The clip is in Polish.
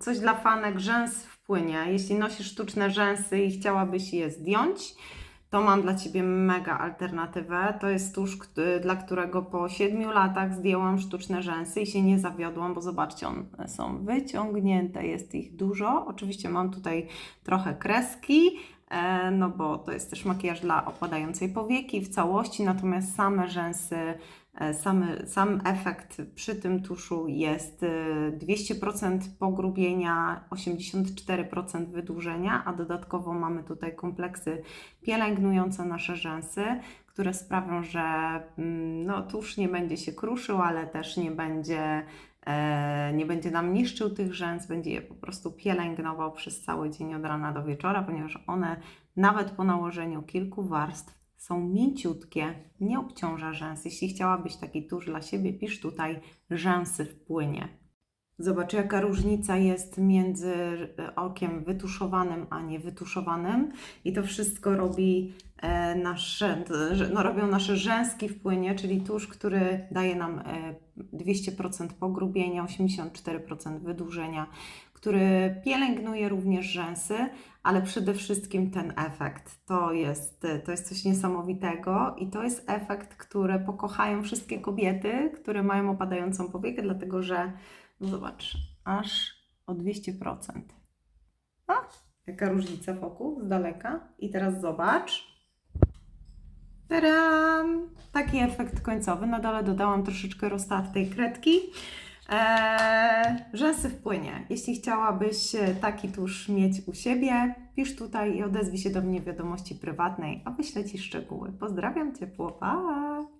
coś dla fanek rzęs wpłynie. Jeśli nosisz sztuczne rzęsy i chciałabyś je zdjąć, to mam dla Ciebie mega alternatywę. To jest tusz, dla którego po 7 latach zdjęłam sztuczne rzęsy i się nie zawiodłam, bo zobaczcie, one są wyciągnięte, jest ich dużo. Oczywiście mam tutaj trochę kreski, e, no bo to jest też makijaż dla opadającej powieki w całości, natomiast same rzęsy, e, samy, sam efekt przy tym tuszu jest e, 200% pogrubienia, 84% wydłużenia, a dodatkowo mamy tutaj kompleksy pielęgnujące nasze rzęsy, które sprawią, że mm, no, tusz nie będzie się kruszył, ale też nie będzie, e, nie będzie nam niszczył tych rzęs, będzie je po prostu pielęgnował przez cały dzień od rana do wieczora, ponieważ one nawet po nałożeniu kilku warstw są mięciutkie, nie obciąża rzęs. Jeśli chciałabyś taki tusz dla siebie, pisz tutaj rzęsy w płynie. Zobacz, jaka różnica jest między e, okiem wytuszowanym a niewytuszowanym. I to wszystko robi e, nasze, no, robią nasze rzęski w płynie, czyli tusz, który daje nam e, 200% pogrubienia, 84% wydłużenia, który pielęgnuje również rzęsy, ale przede wszystkim ten efekt. To jest, to jest coś niesamowitego i to jest efekt, który pokochają wszystkie kobiety, które mają opadającą powiekę, dlatego że no zobacz, aż o 200%. A, jaka różnica wokół z daleka. I teraz zobacz. Tadam! Taki efekt końcowy. Na dole dodałam troszeczkę roztartej kredki. Eee, rzęsy w płynie. Jeśli chciałabyś e, taki tusz mieć u siebie, pisz tutaj i odezwij się do mnie w wiadomości prywatnej, a wyślę Ci szczegóły. Pozdrawiam ciepło. Pa!